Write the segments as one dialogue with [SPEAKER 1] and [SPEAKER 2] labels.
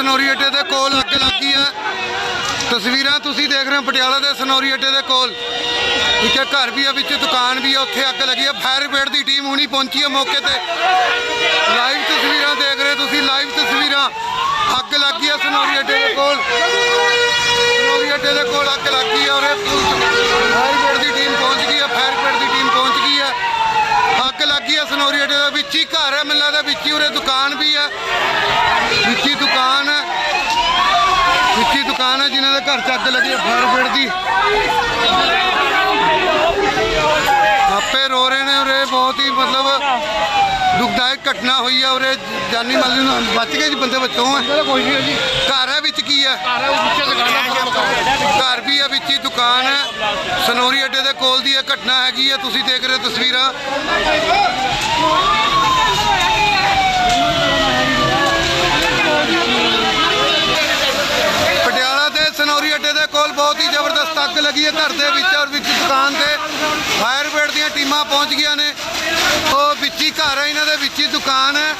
[SPEAKER 1] ਸਨੋਰੀ ਅੱਡੇ ਦੇ ਕੋਲ ਅੱਗ ਲੱਗੀ ਹੈ ਤਸਵੀਰਾਂ ਤੁਸੀਂ ਦੇਖ ਰਹੇ ਹੋ ਪਟਿਆਲਾ ਦੇ ਸਨੋਰੀ ਅੱਡੇ ਦੇ ਕੋਲ। ਇੱਥੇ ਘਰ ਵੀ ਆ, ਵਿੱਚ ਦੁਕਾਨ ਵੀ ਆ, ਉੱਥੇ ਅੱਗ ਲੱਗੀ ਹੈ ਫਾਇਰ ਬ੍ਰਿਗੇਡ ਦੀ ਟੀਮ ਹੁਣੀ ਪਹੁੰਚੀ ਹੈ ਮੌਕੇ ਤੇ। ਲਾਈਵ ਤਸਵੀਰਾਂ ਦੇਖ ਰਹੇ ਤੁਸੀਂ, ਲਾਈਵ ਤਸਵੀਰਾਂ। ਅੱਗ ਲੱਗੀ ਹੈ ਸਨੋਰੀ ਅੱਡੇ ਦੇ ਕੋਲ। ਸਨੋਰੀ ਅੱਡੇ ਦੇ ਕੋਲ ਅੱਗ ਲੱਗੀ ਹੈ ਔਰ ਇਹ ਫਾਇਰ ਬ੍ਰਿਗੇਡ ਦੀ ਟੀਮ ਪਹੁੰਚ ਗਈ ਹੈ ਫਾਇਰ ਬ੍ਰਿਗੇਡ ਦੀ ਟੀਮ ਪਹੁੰਚ ਗਈ ਹੈ ਅੱਗ ਲੱਗੀ ਹੈ ਸਨੋਰੀ ਅੱਡੇ ਦੇ ਵਿੱਚ ਹੀ, ਘਰ ਹੈ ਮੈਨੂੰ ਲੱਗਦਾ ਵਿੱਚ ਹੀ, ਉਰੇ ਦੁਕਾਨ ਵੀ ਹੈ ਵਿੱਚ ਹੀ ਦੁਕਾਨ ਹੈ ਵਿੱਚ ਹੀ ਦੁਕਾਨ ਹੈ ਜਿਨ੍ਹਾਂ ਦੇ ਘਰ ਚ ਅੱਗ ਲੱਗੀ ਫਾਇਰ ਬ੍ਰਿਗੇਡ ਦੀ ਆਪੇ ਰੋ ਰਹੇ ਨੇ ਉਰੇ ਬਹੁਤ ਹੀ ਮਤਲਬ ਦੁਖਦਾਇਕ ਘਟਨਾ ਹੋਈ ਹੈ ਉਰੇ। ਜਾਨੀ ਮਾਲੀ ਨੂੰ ਬਚ ਗਏ ਜੀ ਬੰਦੇ ਬਚੋ
[SPEAKER 2] ਜੀ।
[SPEAKER 1] ਘਰ ਹੈ ਵਿੱਚ ਕੀ ਹੈ?
[SPEAKER 2] ਘਰ
[SPEAKER 1] ਵੀ ਹੈ ਵਿੱਚ। ਹੀ ਦੁਕਾਨ ਹੈ। ਸਨੋਰੀ ਅੱਡੇ ਦੇ ਕੋਲ ਦੀ ਇਹ ਘਟਨਾ ਹੈਗੀ ਹੈ ਤੁਸੀਂ ਦੇਖ ਰਹੇ ਹੋ ਤਸਵੀਰਾਂ। ਦੇ ਜ਼ਬਰਦਸਤ ਅੱਗ ਲੱਗੀ ਹੈ ਘਰ ਦੇ ਵਿੱਚ ਔਰ ਵਿੱਚ ਦੁਕਾਨ ਤੇ ਫਾਇਰ ਬ੍ਰਿਗੇਡ ਦੀਆਂ ਟੀਮਾਂ ਪਹੁੰਚ ਗਈਆਂ ਨੇ। ਉਹ ਵਿੱਚ ਹੀ ਘਰ ਹੈ, ਇਹਨਾਂ ਦੇ ਵਿੱਚ ਹੀ ਦੁਕਾਨ ਹੈ।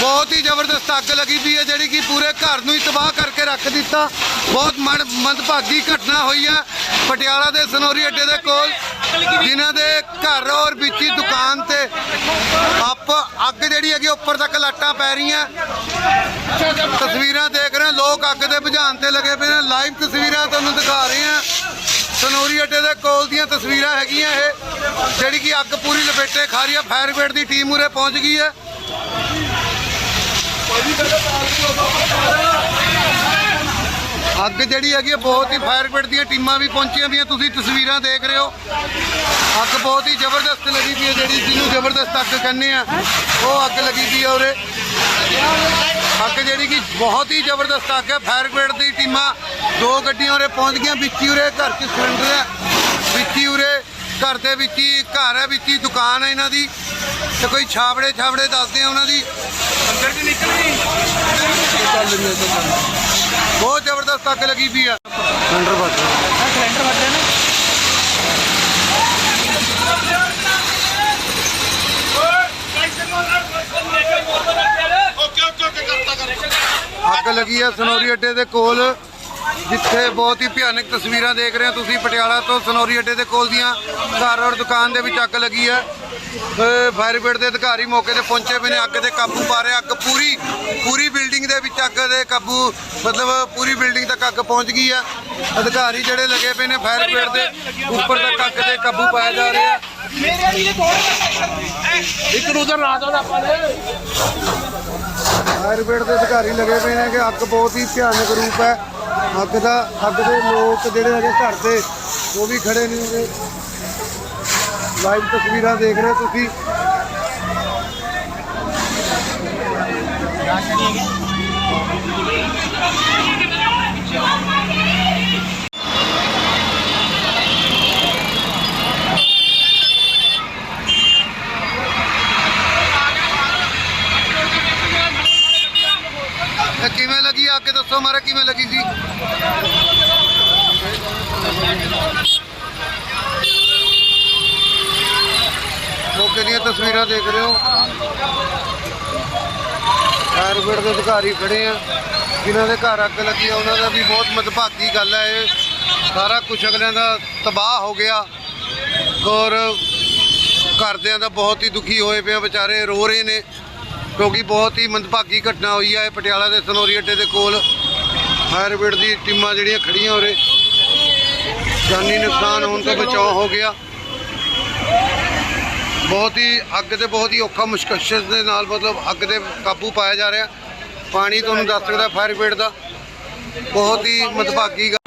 [SPEAKER 1] ਬਹੁਤ ਹੀ ਜ਼ਬਰਦਸਤ ਅੱਗ ਲੱਗੀ ਪਈ ਹੈ, ਜਿਹੜੀ ਕਿ ਪੂਰੇ ਘਰ ਨੂੰ ਹੀ ਤਬਾਹ ਕਰਕੇ ਰੱਖ ਦਿੱਤਾ। ਬਹੁਤ ਮਨ ਮੰਦਭਾਗੀ ਘਟਨਾ ਹੋਈ ਹੈ। ਪਟਿਆਲਾ ਦੇ ਸਨੋਰੀ ਅੱਡੇ ਦੇ ਕੋਲ ਜਿਨ੍ਹਾਂ ਦੇ ਘਰ ਔਰ ਵਿੱਚ ਦੁਕਾਨ ਤੇ ਆਪ ਅੱਗ ਜਿਹੜੀ ਹੈਗੀ ਉੱਪਰ ਤੱਕ ਲਾਟਾਂ ਪੈ ਰਹੀਆਂ। ਤਸਵੀਰਾਂ ਦੇਖ ਰਹੇ ਲੋਕ ਅੱਗ ਦੇ ਬੁਝਾਉਣ ਤੇ ਲੱਗੇ ਪਏ ਨੇ। ਲਾਈਵ ਤਸਵੀਰਾਂ ਤੁਹਾਨੂੰ ਦਿਖਾ ਰਹੇ ਹਾਂ। ਸਨੋਰੀ ਅੱਡੇ ਦੇ ਕੋਲ ਦੀਆਂ ਤਸਵੀਰਾਂ ਹੈਗੀਆਂ ਇਹ, ਜਿਹੜੀ ਕਿ ਅੱਗ ਪੂਰੀ ਲਪੇਟੇ ਖਾ ਰਹੀ ਹੈ ਫਾਇਰ ਬ੍ਰਿਗੇਡ ਦੀ ਟੀਮ ਉਰੇ ਪਹੁੰਚ ਗਈ ਹੈ। ਅੱਗ ਜਿਹੜੀ ਹੈਗੀ ਬਹੁਤ ਹੀ ਫਾਇਰ ਬ੍ਰਿਗੇਡ ਦੀਆਂ ਟੀਮਾਂ ਵੀ ਪਹੁੰਚੀਆਂ ਵੀਆਂ ਤੁਸੀਂ ਤਸਵੀਰਾਂ ਦੇਖ ਰਹੇ ਹੋ। ਅੱਗ ਬਹੁਤ ਹੀ ਜ਼ਬਰਦਸਤ ਲੱਗੀ ਪਈ ਹੈ ਜਿਹੜੀ ਜਿਹਨੂੰ ਜ਼ਬਰਦਸਤ ਅੱਗ ਕਹਿੰਦੇ ਆ ਉਹ ਅੱਗ ਲੱਗੀ ਪਈ ਹੈ ਉਰੇ। ਅੱਗ ਜਿਹੜੀ ਕਿ ਬਹੁਤ ਹੀ ਜ਼ਬਰਦਸਤ ਅੱਗ ਹੈ ਫਾਇਰ ਬ੍ਰਿਗੇਡ ਦੀ ਟੀਮਾਂ ਦੋ ਗੱਡੀਆਂ ਉਰੇ ਪਹੁੰਚ ਗਈਆਂ ਵਿੱਚ ਹੀ ਉਰੇ ਘਰ 'ਚ ਸਿਲੰਡਰ ਹੈ ਵਿੱਚ ਹੀ ਉਰੇ ਘਰ ਦੇ ਵਿੱਚ ਹੀ ਘਰ ਹੈ ਵਿੱਚ ਹੀ ਦੁਕਾਨ ਹੈ ਇਹਨਾਂ ਦੀ। ਤੇ ਕੋਈ ਛਾਵੜੇ ਛਾਵੜੇ ਦੱਸਦੇ ਆ ਉਹਨਾਂ ਦੀ। ਅੰਦਰ ਵੀ ਨਿਕਲ ਗਈ ਬਹੁਤ ਜ਼ਬਰਦਸਤ ਅੱਗ ਲੱਗੀ ਪਈ ਆ। ਸਿਲੰਡਰ ਬਚ
[SPEAKER 2] ਸਿਲੰਡਰ ਵੱਜ ਰਿਹਾ ਨਾ।
[SPEAKER 1] ਅੱਗ ਲੱਗੀ ਹੈ ਸਨੋਰੀ ਅੱਡੇ ਦੇ ਕੋਲ। ਜਿੱਥੇ ਬਹੁਤ ਹੀ ਭਿਆਨਕ ਤਸਵੀਰਾਂ ਦੇਖ ਰਹੇ ਹੋ ਤੁਸੀਂ, ਪਟਿਆਲਾ ਤੋਂ ਸਨੋਰੀ ਅੱਡੇ ਦੇ ਕੋਲ ਦੀਆਂ ਘਰ ਔਰ ਦੁਕਾਨ ਦੇ ਵਿੱਚ ਅੱਗ ਲੱਗੀ ਹੈ। ਫਾਇਰ ਬ੍ਰਿਗੇਡ ਦੇ ਅਧਿਕਾਰੀ ਮੌਕੇ ਤੇ ਪਹੁੰਚੇ ਹੋਏ ਨੇ, ਅੱਗ ਤੇ ਕਾਬੂ ਪਾ ਰਹੇ ਅੱਗ ਪੂਰੀ ਪੂਰੀ ਬਿਲਡਿੰਗ ਦੇ ਵਿੱਚ ਅੱਗ ਦੇ ਕਾਬੂ, ਮਤਲਬ ਪੂਰੀ ਬਿਲਡਿੰਗ ਤੱਕ ਅੱਗ ਪਹੁੰਚ ਗਈ ਹੈ। ਅਧਿਕਾਰੀ ਜਿਹੜੇ ਲੱਗੇ ਪਏ ਨੇ ਫਾਇਰ ਬ੍ਰਿਗੇਡ ਦੇ, ਉੱਪਰ ਤੱਕ ਅੱਗ 'ਤੇ ਕਾਬੂ ਪਾਇਆ ਜਾ ਰਿਹਾ ਹੈ
[SPEAKER 2] ਇੱਕ ਨੂੰ ਉਧਰ ਲਾ ਦੋ ਆਪਾਂ ਨੇ।
[SPEAKER 1] ਫਾਇਰ ਬ੍ਰਿਗੇਡ ਦੇ ਅਧਿਕਾਰੀ ਲੱਗੇ ਪਏ ਨੇ ਕਿ ਅੱਗ ਬਹੁਤ ਹੀ ਭਿਆਨਕ ਰੂਪ ਹੈ। ਅੱਗ ਦਾ ਅੱਗ ਦੇ ਲੋਕ ਜਿਹੜੇ ਹੈਗੇ ਘਰ ਦੇ ਉਹ ਵੀ ਖੜੇ ਨੇ ਲਾਈਵ ਤਸਵੀਰਾਂ ਦੇਖ ਰਹੇ ਹੋ ਤੁਸੀਂ ਕਿਵੇਂ ਲੱਗੀ ਅੱਗ ਦੱਸੋ ਮਾਰਾ ਕਿਵੇਂ ਲੱਗੀ ਸੀ ਮੌਕੇ ਦੀਆਂ ਦੇਖ ਰਹੇ ਹੋ। ਫਾਇਰ ਬ੍ਰਿਗੇਡ ਦੇ ਅਧਿਕਾਰੀ ਖੜੇ ਆ। ਜਿਨ੍ਹਾਂ ਦੇ ਘਰ ਅੱਗ ਲੱਗੀ ਆ, ਉਹਨਾਂ ਦਾ ਵੀ ਬਹੁਤ ਮਦਭਾਗੀ ਗੱਲ ਹੈ ਇਹ। ਸਾਰਾ ਕੁਝ ਅਗਲਿਆਂ ਦਾ ਤਬਾਹ ਹੋ ਗਿਆ। ਔਰ ਘਰਦਿਆਂ ਦਾ ਬਹੁਤ ਹੀ ਦੁਖੀ ਹੋਏ ਪਿਆ ਵਿਚਾਰੇ ਰੋ ਰਹੇ ਨੇ। ਕਿਉਂਕਿ ਬਹੁਤ ਹੀ ਮੰਦਭਾਗੀ ਘਟਨਾ ਹੋਈ ਹੈ ਪਟਿਆਲਾ ਦੇ ਸਨੋਰੀ ਅੱਡੇ ਦੇ ਕੋਲ। ਫਾਇਰ ਬ੍ਰਿਗੇਡ ਦੀ ਟੀਮਾਂ ਜਿਹੜੀਆਂ ਖੜੀਆਂ ਹੋ ਰਹੇ ਜਾਨੀ ਨੁਕਸਾਨ ਹੋਣ ਤੋਂ ਬਚਾਅ ਹੋ ਗਿਆ। ਬਹੁਤ ਹੀ ਅੱਗ ਤੇ ਬਹੁਤ ਹੀ ਔਖਾ ਮੁਸ਼ਕਲ ਦੇ ਨਾਲ ਮਤਲਬ ਅੱਗ ਤੇ ਕਾਬੂ ਪਾਇਆ ਜਾ ਰਿਹਾ। ਪਾਣੀ ਤੁਹਾਨੂੰ ਦੱਸ ਸਕਦਾ ਫਾਇਰ ਬ੍ਰਿਗੇਡ ਦਾ। ਬਹੁਤ ਹੀ ਮਦਭਾਗੀ ਗੱਲ।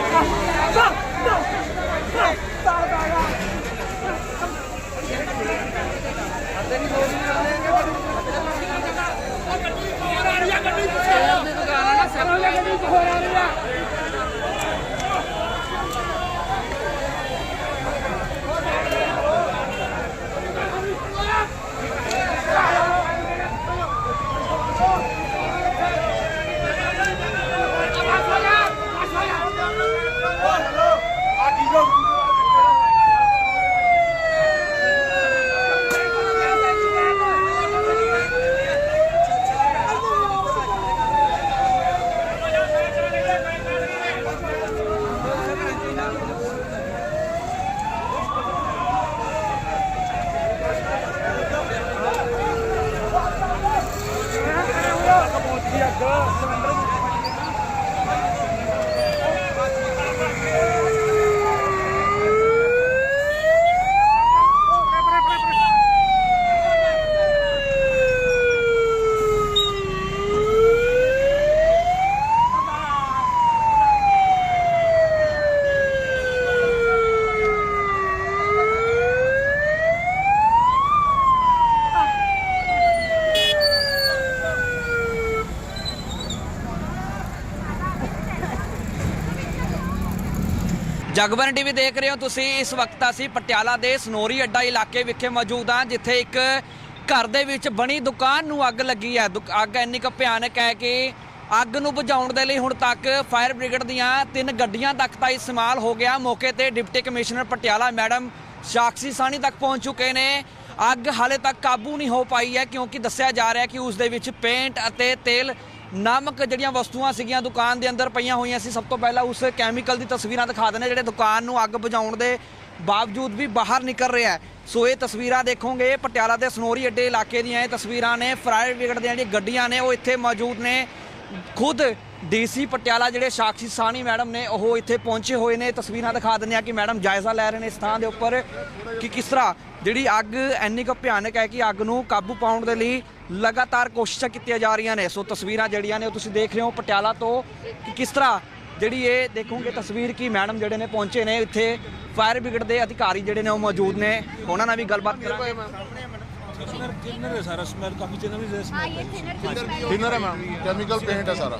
[SPEAKER 3] ਜਗਬਨ ਟੀਵੀ ਦੇਖ ਰਹੇ ਹੋ ਤੁਸੀਂ। ਇਸ ਵਕਤ ਅਸੀਂ ਪਟਿਆਲਾ ਦੇ ਸਨੋਰੀ ਅੱਡਾ ਇਲਾਕੇ ਵਿਖੇ ਮੌਜੂਦ ਹਾਂ, ਜਿੱਥੇ ਇੱਕ ਘਰ ਦੇ ਵਿੱਚ ਬਣੀ ਦੁਕਾਨ ਨੂੰ ਅੱਗ ਲੱਗੀ ਹੈ। ਦੁਕ- ਅੱਗ ਇੰਨੀ ਕੁ ਭਿਆਨਕ ਹੈ ਕਿ ਅੱਗ ਨੂੰ ਬੁਝਾਉਣ ਦੇ ਲਈ ਹੁਣ ਤੱਕ ਫਾਇਰ ਬ੍ਰਿਗੇਡ ਦੀਆਂ ਤਿੰਨ ਗੱਡੀਆਂ ਤੱਕ ਤਾਂ ਇਸਤੇਮਾਲ ਹੋ ਗਿਆ। ਮੌਕੇ ਤੇ deputy commissioner Patiala madam Sakshi Sawhney ਤੱਕ ਪਹੁੰਚ ਚੁੱਕੇ ਨੇ। ਅੱਗ ਹਾਲੇ ਤੱਕ ਕਾਬੂ ਨਹੀਂ ਹੋ ਪਾਈ ਹੈ, ਕਿਉਂਕਿ ਦੱਸਿਆ ਜਾ ਰਿਹਾ ਕਿ ਉਸ ਦੇ ਵਿੱਚ ਪੇਂਟ ਅਤੇ ਤੇਲ ਨਾਮਕ ਜਿਹੜੀਆਂ ਵਸਤੂਆਂ ਸੀਗੀਆਂ ਦੁਕਾਨ ਦੇ ਅੰਦਰ ਪਈਆਂ ਹੋਈਆਂ ਸੀ, ਸਭ ਤੋਂ ਪਹਿਲਾਂ ਉਸ ਕੈਮੀਕਲ ਦੀ ਤਸਵੀਰਾਂ ਦਿਖਾ ਦਿੰਦੇ ਜਿਹੜੇ ਦੁਕਾਨ ਨੂੰ ਅੱਗ ਬੁਝਾਉਣ ਦੇ ਬਾਵਜੂਦ ਵੀ ਬਾਹਰ ਨਿਕਲ ਰਿਹਾ ਹੈ। ਸੋ ਇਹ ਤਸਵੀਰਾਂ ਦੇਖੋਗੇ, ਪਟਿਆਲਾ ਦੇ ਸਨੋਰੀ ਅੱਡੇ ਇਲਾਕੇ ਦੀਆਂ ਇਹ ਤਸਵੀਰਾਂ ਨੇ ਫਰਾਇਰ ਬ੍ਰਿਗੇਡ ਦੀਆਂ ਜਿਹੜੀਆਂ ਗੱਡੀਆਂ ਨੇ, ਉਹ ਇੱਥੇ ਮੌਜੂਦ ਨੇ। ਖੁਦ ਡੀਸੀ ਪਟਿਆਲਾ ਜਿਹੜੇ ਸਾਕਸ਼ੀ ਸਾਨੀ ਮੈਡਮ ਨੇ, ਉਹ ਇੱਥੇ ਪਹੁੰਚੇ ਹੋਏ ਨੇ। ਤਸਵੀਰਾਂ ਦਿਖਾ ਦਿੰਦੇ ਆ ਕਿ ਮੈਡਮ ਜਾਇਜ਼ਾ ਲੈ ਰਹੇ ਨੇ ਇਸ ਥਾਂ ਦੇ ਉੱਪਰ ਕਿ ਕਿਸ ਤਰ੍ਹਾਂ ਜਿਹੜੀ ਅੱਗ ਇੰਨੀ ਕੁ ਭਿਆਨਕ ਹੈ ਕਿ ਅੱਗ ਨੂੰ ਕਾਬੂ ਪਾਉਣ ਦੇ ਲਈ ਲਗਾਤਾਰ ਕੋਸ਼ਿਸ਼ਾਂ ਕੀਤੀਆਂ ਜਾ ਰਹੀਆਂ ਨੇ। ਸੋ ਤਸਵੀਰਾਂ ਜਿਹੜੀਆਂ ਨੇ ਉਹ ਤੁਸੀਂ ਦੇਖ ਰਹੇ ਹੋ ਪਟਿਆਲਾ ਤੋਂ ਕਿ ਕਿਸ ਤਰ੍ਹਾਂ ਜਿਹੜੀ ਇਹ ਦੇਖੋਗੇ ਤਸਵੀਰ ਕੀ ਮੈਡਮ ਜਿਹੜੇ ਨੇ ਪਹੁੰਚੇ ਨੇ। ਇੱਥੇ ਫਾਇਰ ਬ੍ਰਿਗੇਡ ਦੇ ਅਧਿਕਾਰੀ ਜਿਹੜੇ ਨੇ ਉਹ ਮੌਜੂਦ ਨੇ। ਉਹਨਾਂ ਨਾਲ ਵੀ ਗੱਲਬਾਤ ਕਰਾਂਗੇ
[SPEAKER 4] ਸਾਰਾ ਸਮੈਲ
[SPEAKER 5] ਕਾਫੀ ਚੰਗਾ ਵੀ ਸਮੈਲ ਥਿਨਰ ਹੈ ਮੈਮ
[SPEAKER 4] ਕੈਮੀਕਲ ਪੇਂਟ ਹੈ ਸਾਰਾ।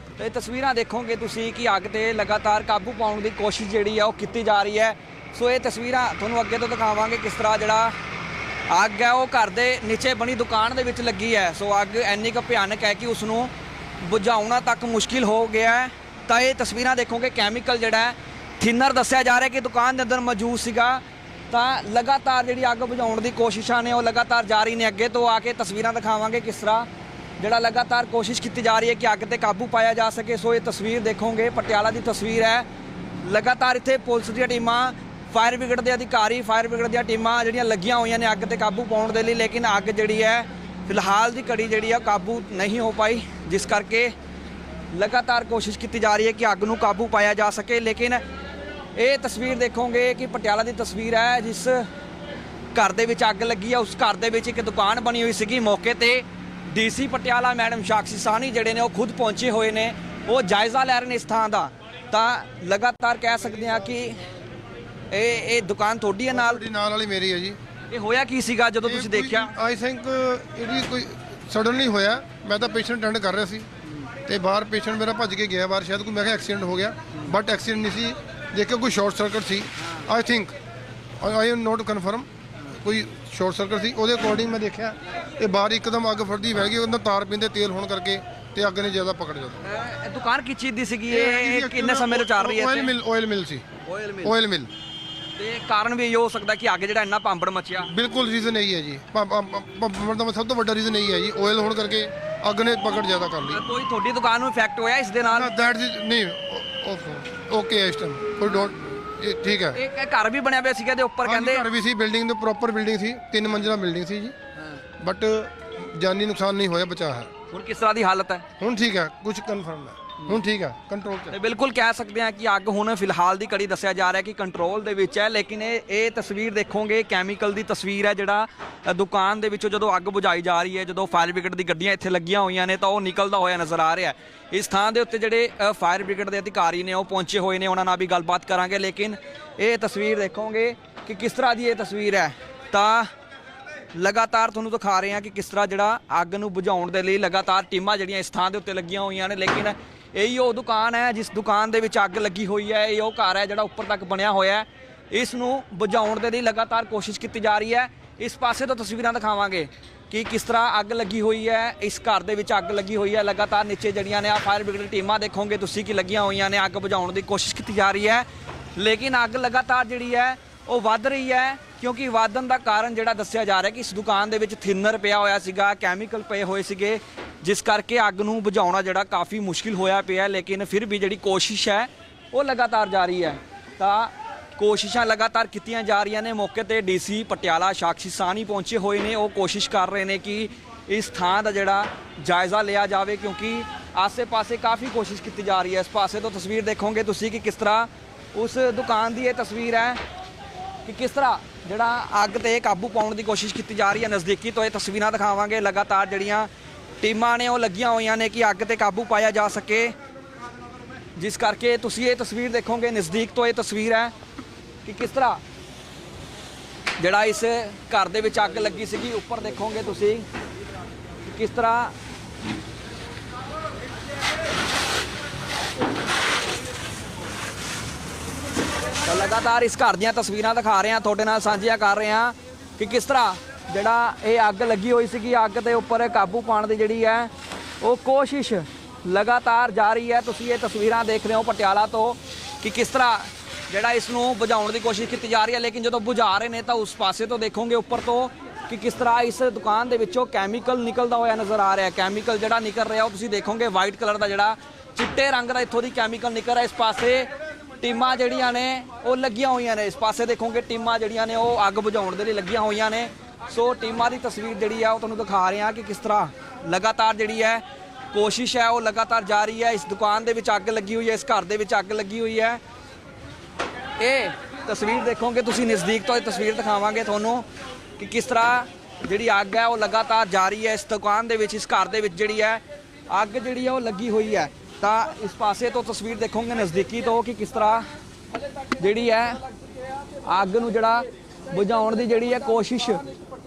[SPEAKER 3] ਤਸਵੀਰਾਂ ਦੇਖੋਗੇ ਤੁਸੀਂ ਕਿ ਅੱਗ ਤੇ ਲਗਾਤਾਰ ਕਾਬੂ ਪਾਉਣ ਦੀ ਕੋਸ਼ਿਸ਼ ਜਿਹੜੀ ਆ ਉਹ ਕੀਤੀ ਜਾ ਰਹੀ ਹੈ। ਸੋ ਇਹ ਤਸਵੀਰਾਂ ਤੁਹਾਨੂੰ ਅੱਗੇ ਤੋਂ ਦਿਖਾਵਾਂਗੇ ਕਿਸ ਤਰ੍ਹਾਂ ਜਿਹੜਾ ਅੱਗ ਹੈ ਉਹ ਘਰ ਦੇ ਨੀਚੇ ਬਣੀ ਦੁਕਾਨ ਦੇ ਵਿੱਚ ਲੱਗੀ ਹੈ। ਸੋ ਅੱਗ ਇੰਨੀ ਕੁ ਭਿਆਨਕ ਹੈ ਕਿ ਉਸ ਨੂੰ ਬੁਝਾਉਣਾ ਤੱਕ ਮੁਸ਼ਕਿਲ ਹੋ ਗਿਆ ਹੈ। ਤਾਂ ਇਹ ਤਸਵੀਰਾਂ ਦੇਖੋਗੇ, ਕੈਮੀਕਲ ਜਿਹੜਾ ਹੈ, ਥਿਨਰ ਦੱਸਿਆ ਜਾ ਰਿਹਾ ਕਿ ਦੁਕਾਨ ਦੇ ਅੰਦਰ ਮੌਜੂਦ ਸੀਗਾ। ਤਾਂ ਲਗਾਤਾਰ ਜਿਹੜੀ ਅੱਗ ਬੁਝਾਉਣ ਦੀ ਕੋਸ਼ਿਸ਼ਾਂ ਨੇ, ਉਹ ਲਗਾਤਾਰ ਜਾਰੀ ਨੇ। ਅੱਗੇ ਤੋਂ ਆ ਕੇ ਤਸਵੀਰਾਂ ਦਿਖਾਵਾਂਗੇ ਕਿਸ ਤਰ੍ਹਾਂ ਜਿਹੜਾ ਲਗਾਤਾਰ ਕੋਸ਼ਿਸ਼ ਕੀਤੀ ਜਾ ਰਹੀ ਹੈ ਕਿ ਅੱਗ ਤੇ ਕਾਬੂ ਪਾਇਆ ਜਾ ਸਕੇ, ਸੋ ਇਹ ਤਸਵੀਰ ਦੇਖੋਗੇ, ਪਟਿਆਲਾ ਦੀ ਤਸਵੀਰ ਹੈ। ਲਗਾਤਾਰ ਇੱਥੇ ਪੁਲਿਸ ਦੀਆਂ ਟੀਮਾਂ, ਫਾਇਰ ਬ੍ਰਿਗੇਡ ਦੇ ਅਧਿਕਾਰੀ, ਫਾਇਰ ਬ੍ਰਿਗੇਡ ਦੀਆਂ ਟੀਮਾਂ ਜਿਹੜੀਆਂ ਲੱਗੀਆਂ ਹੋਈਆਂ ਨੇ ਅੱਗ ਤੇ ਕਾਬੂ ਪਾਉਣ ਦੇ ਲਈ, ਲੇਕਿਨ ਅੱਗ ਜਿਹੜੀ ਹੈ, ਫਿਲਹਾਲ ਦੀ ਘੜੀ ਜਿਹੜੀ ਆ ਕਾਬੂ ਨਹੀਂ ਹੋ ਪਾਈ, ਜਿਸ ਕਰਕੇ ਲਗਾਤਾਰ ਕੋਸ਼ਿਸ਼ ਕੀਤੀ ਜਾ ਰਹੀ ਹੈ ਕਿ ਅੱਗ ਨੂੰ ਕਾਬੂ ਪਾਇਆ ਜਾ ਸਕੇ, ਲੇਕਿਨ ਇਹ ਤਸਵੀਰ ਦੇਖੋਗੇ ਕਿ ਪਟਿਆਲਾ ਦੀ ਤਸਵੀਰ ਹੈ, ਜਿਸ ਘਰ ਦੇ ਵਿੱਚ ਅੱਗ ਲੱਗੀ ਆ, ਉਸ ਘਰ ਦੇ ਵਿੱਚ ਇੱਕ ਦੁਕਾਨ ਬਣੀ ਹੋਈ ਸੀਗੀ ਮੌਕੇ ਤੇ। ਡੀਸੀ ਪਟਿਆਲਾ ਮੈਡਮ ਸਾਕਸ਼ੀ ਸਾਨੀ ਜਿਹੜੇ ਨੇ ਉਹ ਖੁਦ ਪਹੁੰਚੇ ਹੋਏ ਨੇ ਉਹ ਜਾਇਜ਼ਾ ਲੈ ਰਹੇ ਨੇ ਇਸ ਥਾਂ ਦਾ। ਤਾਂ ਲਗਾਤਾਰ ਕਹਿ ਸਕਦੇ ਆ ਕਿ ਇਹ ਇਹ ਦੁਕਾਨ ਤੁਹਾਡੀ ਹੈ ਨਾਲ?
[SPEAKER 6] ਤੁਹਾਡੀ ਨਾਲ ਵਾਲੀ ਮੇਰੀ ਹੈ ਜੀ।
[SPEAKER 3] ਇਹ ਹੋਇਆ ਕੀ ਸੀਗਾ ਜਦੋਂ ਤੁਸੀਂ ਦੇਖਿਆ?
[SPEAKER 6] ਆਈ ਥਿੰਕ ਇਹਦੀ ਕੋਈ ਸਡਨਲੀ ਹੋਇਆ। ਮੈਂ ਤਾਂ ਪੇਸ਼ੈਂਟ ਅਟੈਂਡ ਕਰ ਰਿਹਾ ਸੀ। ਤੇ ਬਾਹਰ ਪੇਸ਼ੈਂਟ ਮੇਰਾ ਭੱਜ ਕੇ ਗਿਆ ਬਾਹਰ ਸ਼ਾਇਦ ਕੋਈ ਮੈਂ ਕਿਹਾ ਐਕਸੀਡੈਂਟ ਹੋ ਗਿਆ। ਬਟ ਐਕਸੀਡੈਂਟ ਨਹੀਂ ਸੀ। ਦੇਖਿਆ ਕੋਈ short circuit C. I think I am not confirm ਕੋਈ ਸ਼ਾਰਟ ਸਰਕਟ ਸੀ ਉਹਦੇ ਅਕੋਰਡਿੰਗ ਮੈਂ ਦੇਖਿਆ ਤੇ ਬਾਹਰ ਇੱਕਦਮ ਅੱਗ ਫੜਦੀ ਬਹਿ ਗਈ ਉਹਨਾਂ ਤਾਰ ਪਿੰਦੇ ਤੇਲ ਹੋਣ ਕਰਕੇ ਤੇ ਅੱਗ ਨੇ ਜ਼ਿਆਦਾ ਪਕੜ ਲਿਆ।
[SPEAKER 3] ਇਹ ਦੁਕਾਨ ਕੀ ਚੀਜ਼ ਦੀ ਸੀਗੀ? ਇਹ ਇਹ ਕਿੰਨੇ ਸਮੇਂ ਤੋਂ ਚੱਲ ਰਹੀ ਹੈ
[SPEAKER 6] ਆਇਲ
[SPEAKER 3] ਇੱਥੇ?
[SPEAKER 6] ਮਿਲ ਆਇਲ ਮਿਲ ਸੀ। ਆਇਲ ਮਿਲ
[SPEAKER 3] ਤੇ ਕਾਰਨ ਵੀ ਇਹ ਹੋ ਸਕਦਾ ਕਿ ਅੱਗ ਜਿਹੜਾ ਇੰਨਾ ਭਾਂਬੜ ਮਚਿਆ।
[SPEAKER 6] ਬਿਲਕੁਲ ਰੀਜ਼ਨ ਇਹੀ ਹੈ ਜੀ। ਮਤਲਬ ਸਭ ਤੋਂ ਵੱਡਾ ਰੀਜ਼ਨ ਇਹੀ ਹੈ ਜੀ ਆਇਲ ਹੋਣ ਕਰਕੇ ਅੱਗ ਨੇ ਪਕੜ ਜ਼ਿਆਦਾ ਕਰ ਲਈ।
[SPEAKER 3] ਕੋਈ ਤੁਹਾਡੀ ਦੁਕਾਨ ਨੂੰ ਇਫੈਕਟ ਹੋਇਆ ਇਸ ਦੇ ਨਾਲ?
[SPEAKER 6] ਦੈਟ ਨਹੀਂ ਓਕੇ ਇਸ ਟਾਈਮ ਕੋਈ ਡੋਂਟ ਠੀਕ ਹੈ।
[SPEAKER 3] ਇੱਕ ਘਰ ਵੀ ਬਣਿਆ ਹੋਇਆ ਸੀਗਾ ਤੇ ਉੱਪਰ
[SPEAKER 6] ਕਹਿੰਦੇ
[SPEAKER 3] ਕਹਿੰਦੇ
[SPEAKER 6] ਘਰ ਵੀ ਸੀ ਬਿਲਡਿੰਗ ਦੇ ਪ੍ਰੋਪਰ ਬਿਲਡਿੰਗ ਸੀ ਤਿੰਨ ਮੰਜ਼ਿਲਾ ਬਿਲਡਿੰਗ ਸੀ ਜੀ। ਬਟ ਜਾਨੀ ਨੁਕਸਾਨ ਨਹੀਂ ਹੋਇਆ ਬਚਾ ਹੈ।
[SPEAKER 3] ਹੁਣ ਕਿਸ ਤਰ੍ਹਾਂ ਦੀ ਹਾਲਤ ਹੈ?
[SPEAKER 6] ਹੁਣ ਠੀਕ ਹੈ ਕੁਝ ਕਨਫਰਮ ਹੈ। ਹੁਣ ਠੀਕ ਆ ਕੰਟਰੋਲ
[SPEAKER 3] ਤੇ ਬਿਲਕੁਲ ਕਹਿ ਸਕਦੇ ਹਾਂ ਕਿ ਅੱਗ ਹੁਣ ਫਿਲਹਾਲ ਦੀ ਕੜੀ ਦੱਸਿਆ ਜਾ ਰਿਹਾ ਕਿ ਕੰਟਰੋਲ ਦੇ ਵਿੱਚ ਹੈ ਲੇਕਿਨ ਇਹ ਇਹ ਤਸਵੀਰ ਦੇਖੋਗੇ ਕੈਮੀਕਲ ਦੀ ਤਸਵੀਰ ਹੈ ਜਿਹੜਾ ਅ, ਦੁਕਾਨ ਦੇ ਵਿੱਚੋਂ ਜਦੋਂ ਅੱਗ ਬੁਝਾਈ ਜਾ ਰਹੀ ਹੈ ਜਦੋਂ ਫਾਇਰ ਬ੍ਰਿਗੇਡ ਦੀ ਗੱਡੀਆਂ ਇੱਥੇ ਲੱਗੀਆਂ ਹੋਈਆਂ ਨੇ ਤਾਂ ਉਹ ਨਿਕਲਦਾ ਹੋਇਆ ਨਜ਼ਰ ਆ ਰਿਹਾ ਹੈ। ਇਸ ਥਾਂ ਦੇ ਉੱਤੇ ਜਿਹੜੇ ਅ, ਫਾਇਰ ਬ੍ਰਿਗੇਡ ਦੇ ਅਧਿਕਾਰੀ ਨੇ ਉਹ ਪਹੁੰਚੇ ਹੋਏ ਨੇ ਉਹਨਾਂ ਨਾਲ ਵੀ ਗੱਲਬਾਤ ਕਰਾਂਗੇ ਲੇਕਿਨ ਇਹ ਤਸਵੀਰ ਦੇਖੋਗੇ ਕਿ ਕਿਸ ਤਰ੍ਹਾਂ ਦੀ ਇਹ ਤਸਵੀਰ ਹੈ। ਤਾਂ ਲਗਾਤਾਰ ਤੁਹਾਨੂੰ ਦਿਖਾ ਰਹੇ ਹਾਂ ਕਿ ਕਿਸ ਤਰ੍ਹਾਂ ਜਿਹੜਾ ਅੱਗ ਨੂੰ ਬੁਝਾਉਣ ਦੇ ਲਈ ਲਗਾਤਾਰ ਟੀਮਾਂ ਜਿਹੜੀਆਂ ਇਸ ਥਾਂ ਦੇ ਉੱਤੇ ਲੱਗੀਆਂ ਹੋਈਆਂ ਨੇ ਲੇਕਿਨ ਇਹੀ ਉਹ ਦੁਕਾਨ ਹੈ ਜਿਸ ਦੁਕਾਨ ਦੇ ਵਿੱਚ ਅੱਗ ਲੱਗੀ ਹੋਈ ਹੈ, ਇਹ ਉਹ ਘਰ ਹੈ ਜਿਹੜਾ ਉੱਪਰ ਤੱਕ ਬਣਿਆ ਹੋਇਆ ਹੈ। ਇਸ ਨੂੰ ਬੁਝਾਉਣ ਦੇ ਲਈ ਲਗਾਤਾਰ ਕੋਸ਼ਿਸ਼ ਕੀਤੀ ਜਾ ਰਹੀ ਹੈ। ਇਸ ਪਾਸੇ ਤੋਂ ਤਸਵੀਰਾਂ ਦਿਖਾਵਾਂਗੇ ਕਿ ਕਿਸ ਤਰ੍ਹਾਂ ਅੱਗ ਲੱਗੀ ਹੋਈ ਹੈ। ਇਸ ਘਰ ਦੇ ਵਿੱਚ ਅੱਗ ਲੱਗੀ ਹੋਈ ਹੈ। ਲਗਾਤਾਰ ਨੀਚੇ ਜਿਹੜੀਆਂ ਨੇ ਆ ਫਾਇਰ ਬ੍ਰਿਗੇਡ ਟੀਮਾਂ ਦੇਖੋਗੇ ਤੁਸੀਂ ਕਿ ਲੱਗੀਆਂ ਹੋਈਆਂ ਨੇ। ਅੱਗ ਬੁਝਾਉਣ ਦੀ ਕੋਸ਼ਿਸ਼ ਕੀਤੀ ਜਾ ਰਹੀ ਹੈ। ਲੇਕਿਨ ਅੱਗ ਲਗਾਤਾਰ ਜਿਹੜੀ ਹੈ, ਉਹ ਵੱਧ ਰਹੀ ਹੈ ਕਿਉਂਕਿ ਵਾਧਨ ਦਾ ਕਾਰਨ ਜਿਹੜਾ ਦੱਸਿਆ ਜਾ ਰਿਹਾ ਕਿ ਇਸ ਦੁਕਾਨ ਦੇ ਵਿੱਚ ਥਿਨਰ ਪਿਆ ਹੋਇਆ ਸੀਗਾ ਕੈਮੀਕਲ ਪਏ ਹੋਏ ਸੀਗੇ। ਜਿਸ ਕਰਕੇ ਅੱਗ ਨੂੰ ਬੁਝਾਉਣਾ ਜਿਹੜਾ ਕਾਫੀ ਮੁਸ਼ਕਿਲ ਹੋਇਆ ਪਿਆ, ਲੇਕਿਨ ਫਿਰ ਵੀ ਜਿਹੜੀ ਕੋਸ਼ਿਸ਼ ਹੈ, ਉਹ ਲਗਾਤਾਰ ਜਾਰੀ ਹੈ। ਤਾਂ ਕੋਸ਼ਿਸ਼ਾਂ ਲਗਾਤਾਰ ਕੀਤੀਆਂ ਜਾ ਰਹੀਆਂ ਨੇ। ਮੌਕੇ ਤੇ ਡੀਸੀ ਪਟਿਆਲਾ ਸਾਕਸ਼ੀ ਸਾਨੀ ਪਹੁੰਚੇ ਹੋਏ ਨੇ। ਉਹ ਕੋਸ਼ਿਸ਼ ਕਰ ਰਹੇ ਨੇ ਕਿ ਇਸ ਥਾਂ ਦਾ ਜਿਹੜਾ ਜਾਇਜ਼ਾ ਲਿਆ ਜਾਵੇ, ਕਿਉਂਕਿ ਆਸੇ-ਪਾਸੇ ਕਾਫੀ ਕੋਸ਼ਿਸ਼ ਕੀਤੀ ਜਾ ਰਹੀ ਹੈ। ਇਸ ਪਾਸੇ ਤੋਂ ਤਸਵੀਰ ਦੇਖੋਗੇ ਤੁਸੀਂ ਕਿ ਕਿਸ ਤਰ੍ਹਾਂ ਉਸ ਦੁਕਾਨ ਦੀ ਇਹ ਤਸਵੀਰ ਹੈ ਕਿ ਕਿਸ ਤਰ੍ਹਾਂ ਜਿਹੜਾ ਅੱਗ ਤੇ ਕਾਬੂ ਪਾਉਣ ਦੀ ਕੋਸ਼ਿਸ਼ ਕੀਤੀ ਜਾ ਰਹੀ ਹੈ। ਨਜ਼ਦੀਕੀ ਤੋਂ ਇਹ ਤਸਵੀਰਾਂ ਦਿਖਾਵਾਂਗੇ। ਲਗਾਤਾਰ ਜਿਹੜੀਆਂ ਟੀਮਾਂ ਨੇ ਉਹ ਲੱਗੀਆਂ ਹੋਈਆਂ ਨੇ ਕਿ ਅੱਗ ਤੇ ਕਾਬੂ ਪਾਇਆ ਜਾ ਸਕੇ। ਜਿਸ ਕਰਕੇ ਤੁਸੀਂ ਇਹ ਤਸਵੀਰ ਦੇਖੋਗੇ, ਨਜ਼ਦੀਕ ਤੋਂ ਇਹ ਤਸਵੀਰ ਹੈ ਕਿ ਕਿਸ ਤਰ੍ਹਾਂ ਜਿਹੜਾ ਇਸ ਘਰ ਦੇ ਵਿੱਚ ਅੱਗ ਲੱਗੀ ਸੀਗੀ, ਉੱਪਰ ਦੇਖੋਗੇ ਤੁਸੀਂ ਕਿ ਕਿਸ ਤਰ੍ਹਾਂ ਲਗਾਤਾਰ ਇਸ ਘਰ ਦੀਆਂ ਤਸਵੀਰਾਂ ਦਿਖਾ ਰਹੇ ਹਾਂ, ਤੁਹਾਡੇ ਨਾਲ ਸਾਂਝੀਆਂ ਕਰ ਰਹੇ ਹਾਂ ਕਿ ਕਿਸ ਤਰ੍ਹਾਂ ਜਿਹੜਾ ਇਹ ਅੱਗ ਲੱਗੀ ਹੋਈ ਸੀਗੀ, ਅੱਗ ਦੇ ਉੱਪਰ ਕਾਬੂ ਪਾਉਣ ਦੀ ਜਿਹੜੀ ਹੈ, ਉਹ ਕੋਸ਼ਿਸ਼ ਲਗਾਤਾਰ ਜਾਰੀ ਹੈ। ਤੁਸੀਂ ਇਹ ਤਸਵੀਰਾਂ ਦੇਖ ਰਹੇ ਹੋ ਪਟਿਆਲਾ ਤੋਂ ਕਿ ਕਿਸ ਤਰ੍ਹਾਂ ਜਿਹੜਾ ਇਸ ਨੂੰ ਬੁਝਾਉਣ ਦੀ ਕੋਸ਼ਿਸ਼ ਕੀਤੀ ਜਾ ਰਹੀ ਹੈ। ਲੇਕਿਨ ਜਦੋਂ ਬੁਝਾ ਰਹੇ ਨੇ ਤਾਂ ਉਸ ਪਾਸੇ ਤੋਂ ਦੇਖੋਗੇ ਉੱਪਰ ਤੋਂ ਕਿ ਕਿਸ ਤਰ੍ਹਾਂ ਇਸ ਦੁਕਾਨ ਦੇ ਵਿੱਚੋਂ ਕੈਮੀਕਲ ਨਿਕਲਦਾ ਹੋਇਆ ਨਜ਼ਰ ਆ ਰਿਹਾ ਹੈ। ਕੈਮੀਕਲ ਜਿਹੜਾ ਨਿਕਲ ਰਿਹਾ, ਉਹ ਤੁਸੀਂ ਦੇਖੋਗੇ ਵਾਈਟ ਕਲਰ ਦਾ ਜਿਹੜਾ ਚਿੱਟੇ ਰੰਗ ਦਾ ਇੱਥੋਂ ਦੀ ਕੈਮੀਕਲ ਨਿਕਲ ਰਿਹਾ। ਇਸ ਪਾਸੇ ਟੀਮਾਂ ਜਿਹੜੀਆਂ ਨੇ, ਉਹ ਲੱਗੀਆਂ ਹੋਈਆਂ ਨੇ। ਇਸ ਪਾਸੇ ਦੇਖੋਗੇ ਟੀਮਾਂ ਜਿਹੜੀਆਂ ਨੇ, ਉਹ ਅੱਗ ਬੁਝਾਉਣ ਦੇ ਲਈ ਲੱਗੀਆਂ ਹੋਈਆਂ ਨੇ। ਸੋ ਟੀਮਾਂ ਦੀ ਤਸਵੀਰ ਜਿਹੜੀ ਆ ਉਹ ਤੁਹਾਨੂੰ ਦਿਖਾ ਰਹੇ ਹਾਂ ਕਿ ਕਿਸ ਤਰ੍ਹਾਂ ਲਗਾਤਾਰ ਜਿਹੜੀ ਹੈ ਕੋਸ਼ਿਸ਼ ਹੈ, ਉਹ ਲਗਾਤਾਰ ਜਾਰੀ ਹੈ। ਇਸ ਦੁਕਾਨ ਦੇ ਵਿੱਚ ਅੱਗ ਲੱਗੀ ਹੋਈ ਹੈ, ਇਸ ਘਰ ਦੇ ਵਿੱਚ ਅੱਗ ਲੱਗੀ ਹੋਈ ਹੈ। ਇਹ ਤਸਵੀਰ ਦੇਖੋਗੇ, ਤੁਸੀਂ ਨਜ਼ਦੀਕ ਤੋਂ ਇਹ ਤਸਵੀਰ ਦਿਖਾਵਾਂਗੇ ਤੁਹਾਨੂੰ ਕਿ ਕਿਸ ਤਰ੍ਹਾਂ ਜਿਹੜੀ ਅੱਗ ਹੈ, ਉਹ ਲਗਾਤਾਰ ਜਾਰੀ ਹੈ। ਇਸ ਦੁਕਾਨ ਦੇ ਵਿੱਚ, ਇਸ ਘਰ ਦੇ ਵਿੱਚ ਜਿਹੜੀ ਹੈ, ਅੱਗ ਜਿਹੜੀ ਹੈ, ਉਹ ਲੱਗੀ ਹੋਈ ਹੈ। ਤਾਂ ਇਸ ਪਾਸੇ ਤੋਂ ਤਸਵੀਰ ਦੇਖੋਗੇ ਨਜ਼ਦੀਕੀ ਤੋਂ ਕਿ ਕਿਸ ਤਰ੍ਹਾਂ ਜਿਹੜੀ ਹੈ, ਅੱਗ ਨੂੰ ਜਿਹੜਾ ਬੁਝਾਉਣ ਦੀ ਜਿਹੜੀ ਹੈ ਕੋਸ਼ਿਸ਼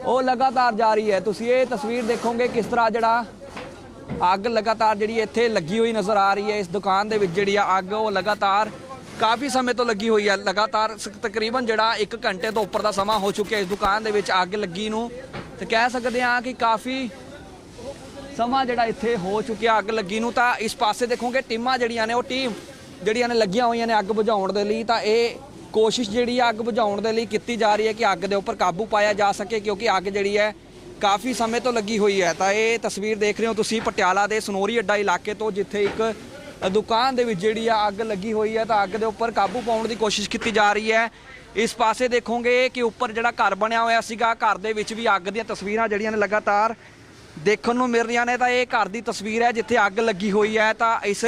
[SPEAKER 3] ਉਹ ਲਗਾਤਾਰ ਜਾਰੀ ਹੈ। ਤੁਸੀਂ ਇਹ ਤਸਵੀਰ ਦੇਖੋਗੇ ਕਿਸ ਤਰ੍ਹਾਂ ਜਿਹੜਾ ਅੱਗ ਲਗਾਤਾਰ ਜਿਹੜੀ ਇੱਥੇ ਲੱਗੀ ਹੋਈ ਨਜ਼ਰ ਆ ਰਹੀ ਹੈ। ਇਸ ਦੁਕਾਨ ਦੇ ਵਿੱਚ ਜਿਹੜੀ ਆ ਅੱਗ, ਉਹ ਲਗਾਤਾਰ ਕਾਫੀ ਸਮੇਂ ਤੋਂ ਲੱਗੀ ਹੋਈ ਹੈ। ਲਗਾਤਾਰ ਤਕਰੀਬਨ ਜਿਹੜਾ 1 ਘੰਟੇ ਤੋਂ ਉੱਪਰ ਦਾ ਸਮਾਂ ਹੋ ਚੁੱਕਿਆ ਇਸ ਦੁਕਾਨ ਦੇ ਵਿੱਚ ਅੱਗ ਲੱਗੀ ਨੂੰ। ਤੇ ਕਹਿ ਸਕਦੇ ਹਾਂ ਕਿ ਕਾਫੀ ਸਮਾਂ ਜਿਹੜਾ ਇੱਥੇ ਹੋ ਚੁੱਕਿਆ ਅੱਗ ਲੱਗੀ ਨੂੰ। ਤਾਂ ਇਸ ਪਾਸੇ ਦੇਖੋਗੇ ਟੀਮਾਂ ਜਿਹੜੀਆਂ ਨੇ, ਉਹ ਟੀਮ ਜਿਹੜੀਆਂ ਨੇ ਲੱਗੀਆਂ ਹੋਈਆਂ ਨੇ ਅੱਗ ਬੁਝਾਉਣ ਦੇ ਲਈ। ਤਾਂ ਇਹ ਕੋਸ਼ਿਸ਼ ਜਿਹੜੀ ਆ ਅੱਗ ਬੁਝਾਉਣ ਦੇ ਲਈ ਕੀਤੀ ਜਾ ਰਹੀ ਹੈ ਕਿ ਅੱਗ ਦੇ ਉੱਪਰ ਕਾਬੂ ਪਾਇਆ ਜਾ ਸਕੇ, ਕਿਉਂਕਿ ਅੱਗ ਜਿਹੜੀ ਹੈ ਕਾਫੀ ਸਮੇਂ ਤੋਂ ਲੱਗੀ ਹੋਈ ਹੈ। ਤਾਂ ਇਹ ਤਸਵੀਰ ਦੇਖ ਰਹੇ ਹੋ ਤੁਸੀਂ ਪਟਿਆਲਾ ਦੇ ਸਨੋਰੀ ਅੱਡਾ ਇਲਾਕੇ ਤੋਂ, ਜਿੱਥੇ ਇੱਕ ਦੁਕਾਨ ਦੇ ਵਿੱਚ ਜਿਹੜੀ ਆ ਅੱਗ ਲੱਗੀ ਹੋਈ ਹੈ। ਤਾਂ ਅੱਗ ਦੇ ਉੱਪਰ ਕਾਬੂ ਪਾਉਣ ਦੀ ਕੋਸ਼ਿਸ਼ ਕੀਤੀ ਜਾ ਰਹੀ ਹੈ। ਇਸ ਪਾਸੇ ਦੇਖੋਗੇ ਕਿ ਉੱਪਰ ਜਿਹੜਾ ਘਰ ਬਣਿਆ ਹੋਇਆ ਸੀਗਾ, ਘਰ ਦੇ ਵਿੱਚ ਵੀ ਅੱਗ ਦੀਆਂ ਤਸਵੀਰਾਂ ਜਿਹੜੀਆਂ ਨੇ ਲਗਾਤਾਰ ਦੇਖਣ ਨੂੰ ਮਿਲ ਰਹੀਆਂ ਨੇ। ਤਾਂ ਇਹ ਘਰ ਦੀ ਤਸਵੀਰ ਹੈ ਜਿੱਥੇ ਅੱਗ ਲੱਗੀ ਹੋਈ ਹੈ। ਤਾਂ ਇਸ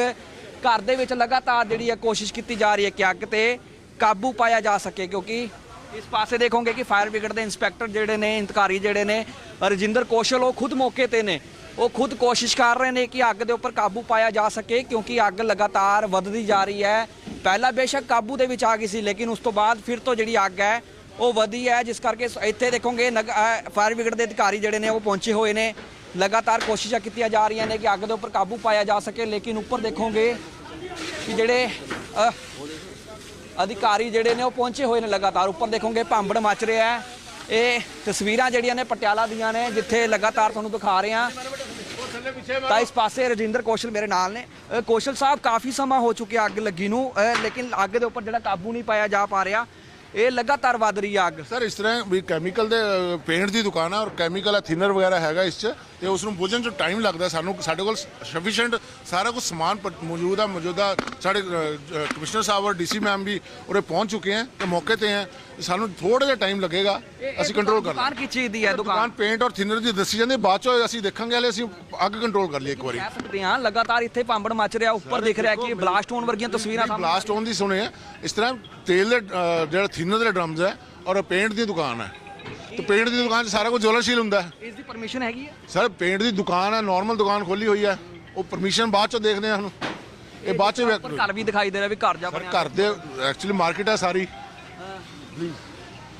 [SPEAKER 3] ਘਰ ਦੇ ਵਿੱਚ ਲਗਾਤਾਰ ਜਿਹੜੀ ਹੈ ਕੋਸ਼ਿਸ਼ ਕੀਤੀ ਜਾ ਰਹੀ ਹੈ ਕਿ ਅੱਗ ਤੇ ਕਾਬੂ ਪਾਇਆ ਜਾ ਸਕੇ, ਕਿਉਂਕਿ ਇਸ ਪਾਸੇ ਦੇਖੋਗੇ ਕਿ ਫਾਇਰ ਬ੍ਰਿਗੇਡ ਦੇ ਇੰਸਪੈਕਟਰ ਜਿਹੜੇ ਨੇ, ਇੰਤਕਾਰੀ ਜਿਹੜੇ ਨੇ, ਰਜਿੰਦਰ ਕੌਸ਼ਲ ਉਹ ਖੁਦ ਮੌਕੇ ਤੇ ਨੇ। ਉਹ ਖੁਦ ਕੋਸ਼ਿਸ਼ ਕਰ ਰਹੇ ਨੇ ਕਿ ਅੱਗ ਦੇ ਉੱਪਰ ਕਾਬੂ ਪਾਇਆ ਜਾ ਸਕੇ, ਕਿਉਂਕਿ ਅੱਗ ਲਗਾਤਾਰ ਵੱਧਦੀ ਜਾ ਰਹੀ ਹੈ। ਪਹਿਲਾਂ ਬੇਸ਼ੱਕ ਕਾਬੂ ਦੇ ਵਿੱਚ ਆ ਗਈ ਸੀ, ਲੇਕਿਨ ਉਸ ਤੋਂ ਬਾਅਦ ਫਿਰ ਤੋਂ ਜਿਹੜੀ ਅੱਗ ਹੈ, ਉਹ ਵਧੀ ਹੈ, ਜਿਸ ਕਰਕੇ ਇੱਥੇ ਦੇਖੋਗੇ ਫਾਇਰ ਬ੍ਰਿਗੇਡ ਦੇ ਅਧਿਕਾਰੀ ਜਿਹੜੇ ਨੇ, ਉਹ ਪਹੁੰਚੇ ਹੋਏ ਨੇ। ਲਗਾਤਾਰ ਕੋਸ਼ਿਸ਼ਾਂ ਕੀਤੀਆਂ ਜਾ ਰਹੀਆਂ ਨੇ ਕਿ ਅੱਗ ਦੇ ਉੱਪਰ ਕਾਬੂ ਪਾਇਆ ਜਾ ਸਕੇ, ਲੇਕਿਨ ਉੱਪਰ ਦੇਖੋਗੇ ਕਿ ਜਿਹੜੇ ਅਧਿਕਾਰੀ ਜਿਹੜੇ ਨੇ ਉਹ ਪਹੁੰਚੇ ਹੋਏ ਨੇ ਲਗਾਤਾਰ। ਉੱਪਰ ਦੇਖੋਗੇ ਭਾਂਬੜ ਮੱਚ ਰਿਹਾ ਹੈ। ਇਹ ਤਸਵੀਰਾਂ ਜਿਹੜੀਆਂ ਨੇ ਪਟਿਆਲਾ ਦੀਆਂ ਨੇ, ਜਿੱਥੇ ਲਗਾਤਾਰ ਤੁਹਾਨੂੰ ਦਿਖਾ ਰਹੇ। ਹਾਂ ਤਾਂ ਇਸ ਪਾਸੇ ਰਜਿੰਦਰ ਕੌਸ਼ਲ ਮੇਰੇ ਨਾਲ ਨੇ। ਕੌਸ਼ਲ ਸਾਹਿਬ, ਕਾਫੀ ਸਮਾਂ ਹੋ ਚੁੱਕਿਆ ਅੱਗ ਲੱਗੀ ਨੂੰ। ਲੇਕਿਨ ਅੱਗ ਦੇ ਉੱਪਰ ਜਿਹੜਾ ਕਾਬੂ ਨਹੀਂ ਪਾਇਆ ਜਾ ਪਾ ਰਿਹਾ। ਇਹ ਲਗਾਤਾਰ ਵੱਧ ਰਹੀ ਹੈ ਅੱਗ।
[SPEAKER 7] ਸਰ ਇਸ ਤਰ੍ਹਾਂ ਵੀ ਕੈਮੀਕਲ ਦੇ ਪੇਂਟ ਦੀ ਦੁਕਾਨ ਹੈ ਔਰ ਕੈਮੀਕਲ ਹੈ ਥਿਨਰ ਵਗੈਰਾ ਹੈਗਾ ਇਸ 'ਚ ਤੇ ਉਸ ਨੂੰ ਬੁਝਣ 'ਚ ਟਾਈਮ ਲੱਗਦਾ। ਸਾਨੂੰ ਸਾਡੇ ਕੋਲ ਸਫੀਸ਼ੀਐਂਟ ਸਾਰਾ ਕੁਝ ਸਮਾਨ ਮੌਜੂਦ ਆ ਮੌਜੂਦਾ ਸਾਡੇ ਕਮਿਸ਼ਨਰ ਸਾਹਿਬ ਔਰ ਡੀਸੀ ਮੈਮ ਵੀ ਉਰੇ ਪਹੁੰਚ ਚੁੱਕੇ ਹੈ ਤੇ ਮੌਕੇ ਤੇ ਹੈ ਸਾਨੂੰ ਥੋੜਾ ਜਿਹਾ ਟਾਈਮ ਲੱਗੇਗਾ ਅਸੀਂ ਕੰਟਰੋਲ ਕਰ
[SPEAKER 3] ਦੁਕਾਨ ਕੀ ਚੀਜ਼ ਦੀ ਹੈ?
[SPEAKER 7] ਦੁਕਾਨ ਪੇਂਟ ਔਰ ਥਿਨਰ ਦੀ ਦੱਸੀ ਜਾਂਦੀ ਬਾਅਦ ਚੋਂ ਅਸੀਂ ਦੇਖਾਂਗੇ ਹਲੇ ਅਸੀਂ ਅੱਗ ਕੰਟਰੋਲ ਕਰ ਲਈ ਇੱਕ ਵਾਰੀ।
[SPEAKER 3] ਕਹਿ ਸਕਦੇ ਹਾਂ ਲਗਾਤਾਰ ਇੱਥੇ ਭਾਂਬੜ ਮਚ ਰਿਹਾ ਉੱਪਰ ਦਿਖ ਰਿਹਾ ਕਿ ਬਲਾਸਟ ਹੋਣ ਵਰਗੀਆਂ ਤਸਵੀਰਾਂ
[SPEAKER 7] ਬਲਾਸਟ ਹੋਣ ਦੀ ਸੁਣੇ ਆ। ਇਸ ਤਰ੍ਹਾਂ ਤੇਲ ਦੇ ਜਿਹੜਾ ਥਿਨਰ ਦੇ ਡਰਮਸ ਹੈ ਔਰ ਪੇਂਟ ਦੀ ਦੁਕਾਨ ਹੈ। ਤੇ ਪੇਂਟ ਦੀ ਦੁਕਾਨ 'ਚ ਸਾਰਾ ਕੁਝ ਜਵਲਨਸ਼ੀਲ ਹੁੰਦਾ ਹੈ।
[SPEAKER 3] ਇਸ ਦੀ ਪਰਮਿਸ਼ਨ ਹੈਗੀ ਹੈ?
[SPEAKER 7] ਸਰ ਪੇਂਟ ਦੀ ਦੁਕਾਨ ਹੈ ਨਾਰਮਲ ਦੁਕਾਨ ਖੋਲੀ ਹੋਈ ਹੈ। ਉਹ ਪਰਮਿਸ਼ਨ ਬਾਅਦ ਚੋਂ ਦੇਖਦੇ ਹਾਂ ਸਾਨੂੰ ਇਹ ਬਾਅਦ ਚ
[SPEAKER 3] ਘਰ ਵੀ ਦਿਖਾਈ ਦੇ ਰਿਹਾ ਵੀ ਘਰ ਜਾ ਬਣਿਆ।
[SPEAKER 7] ਘਰ ਦੇ ਐਕਚੁਅਲੀ ਮਾਰਕੀਟ ਹੈ ਸਾਰੀ।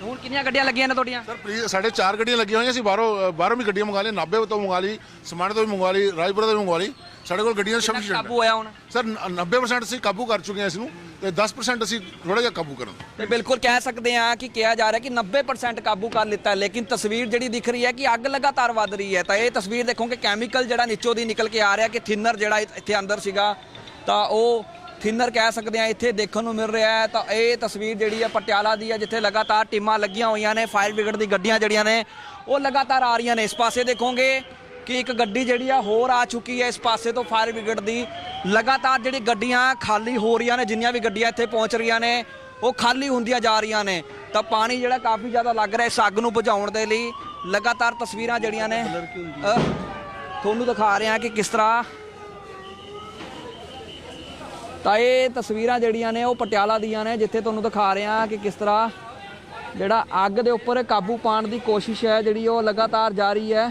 [SPEAKER 3] ਹੁਣ ਕਿੰਨੀਆਂ ਗੱਡੀਆਂ ਲੱਗੀਆਂ ਨੇ ਤੁਹਾਡੀਆਂ?
[SPEAKER 7] ਸਰ ਪਲੀਜ਼ ਸਾਡੇ ਚਾਰ ਗੱਡੀਆਂ ਲੱਗੀਆਂ ਹੋਈਆਂ ਸੀ। ਬਾਹਰੋਂ ਬਾਹਰੋਂ ਵੀ ਗੱਡੀਆਂ ਮੰਗਾ ਲਈ ਨਾਭੇ ਤੋਂ ਮੰਗਾ ਲਈ ਸਮਾਣੇ ਤੋਂ ਵੀ ਮੰਗਾ ਲਈ ਰਾਜਪੁਰਾ ਤੋਂ ਵੀ ਮੰਗਵਾ ਲਈ। ਸਾਡੇ ਕੋਲ ਗੱਡੀਆਂ ਸਫੀਸ਼ੀਐਂਟ
[SPEAKER 3] ਕਾਬੂ ਹੋਇਆ ਹੁਣ?
[SPEAKER 7] ਸਰ ਨ- 90% ਅਸੀਂ ਕਾਬੂ ਕਰ ਚੁੱਕੇ ਹਾਂ ਇਸ ਨੂੰ ਤੇ 10% ਅਸੀਂ ਥੋੜਾ ਜਿਹਾ ਕਾਬੂ ਕਰਨ।
[SPEAKER 3] ਤੇ ਬਿਲਕੁਲ ਕਹਿ ਸਕਦੇ ਹਾਂ ਕਿ ਕਿਹਾ ਜਾ ਰਿਹਾ ਕਿ 90% ਕਾਬੂ ਕਰ ਲਿੱਤਾ ਲੇਕਿਨ ਤਸਵੀਰ ਜਿਹੜੀ ਦਿਖ ਰਹੀ ਹੈ ਕਿ ਅੱਗ ਲਗਾਤਾਰ ਵੱਧ ਰਹੀ ਹੈ। ਤਾਂ ਇਹ ਤਸਵੀਰ ਦੇਖੋ ਕਿ ਕੈਮੀਕਲ ਜਿਹੜਾ ਨੀਚੋਂ ਦੀ ਨਿਕਲ ਕੇ ਆ ਰਿਹਾ ਕਿ ਥਿਨਰ ਜਿਹੜਾ ਇੱਥੇ ਅੰਦਰ ਸੀਗਾ ਤਾਂ ਉਹ ਥਿਨਰ ਕਹਿ ਸਕਦੇ ਹਾਂ ਇੱਥੇ ਦੇਖਣ ਨੂੰ ਮਿਲ ਰਿਹਾ ਹੈ। ਤਾਂ ਇਹ ਤਸਵੀਰ ਜਿਹੜੀ ਹੈ ਪਟਿਆਲਾ ਦੀ ਹੈ ਜਿੱਥੇ ਲਗਾਤਾਰ ਟੀਮਾਂ ਲੱਗੀਆਂ ਹੋਈਆਂ ਨੇ ਫਾਇਰ ਬ੍ਰਿਗੇਡ ਦੀ ਗੱਡੀਆਂ ਜਿਹੜੀਆਂ ਨੇ ਉਹ ਲਗਾਤਾਰ ਆ ਰਹੀਆਂ ਨੇ। ਇਸ ਪਾਸੇ ਦੇਖੋਗੇ ਕਿ ਇੱਕ ਗੱਡੀ ਜਿਹੜੀ ਆ ਹੋਰ ਆ ਚੁੱਕੀ ਹੈ ਇਸ ਪਾਸੇ ਤੋਂ ਫਾਇਰ ਬ੍ਰਿਗੇਡ ਦੀ। ਲਗਾਤਾਰ ਜਿਹੜੀ ਗੱਡੀਆਂ ਖਾਲੀ ਹੋ ਰਹੀਆਂ ਨੇ, ਜਿੰਨੀਆਂ ਵੀ ਗੱਡੀਆਂ ਇੱਥੇ ਪਹੁੰਚ ਰਹੀਆਂ ਨੇ, ਉਹ ਖਾਲੀ ਹੁੰਦੀਆਂ ਜਾ ਰਹੀਆਂ ਨੇ। ਤਾਂ ਪਾਣੀ ਜਿਹੜਾ ਕਾਫੀ ਜ਼ਿਆਦਾ ਲੱਗ ਰਿਹਾ ਇਸ ਅੱਗ ਨੂੰ ਬੁਝਾਉਣ ਦੇ ਲਈ। ਲਗਾਤਾਰ ਤਸਵੀਰਾਂ ਜਿਹੜੀਆਂ ਨੇ ਤੁਹਾਨੂੰ ਦਿਖਾ ਰਹੇ ਹਾਂ ਕਿ ਕਿਸ ਤਰ੍ਹਾਂ ਤਾਂ ਇਹ ਤਸਵੀਰਾਂ ਜਿਹੜੀਆਂ ਨੇ, ਉਹ ਪਟਿਆਲਾ ਦੀਆਂ ਨੇ, ਜਿੱਥੇ ਤੁਹਾਨੂੰ ਦਿਖਾ ਰਹੇ ਹਾਂ ਕਿ ਕਿਸ ਤਰ੍ਹਾਂ ਜਿਹੜਾ ਅੱਗ ਦੇ ਉੱਪਰ ਕਾਬੂ ਪਾਉਣ ਦੀ ਕੋਸ਼ਿਸ਼ ਹੈ, ਜਿਹੜੀ ਉਹ ਲਗਾਤਾਰ ਜਾਰੀ ਹੈ।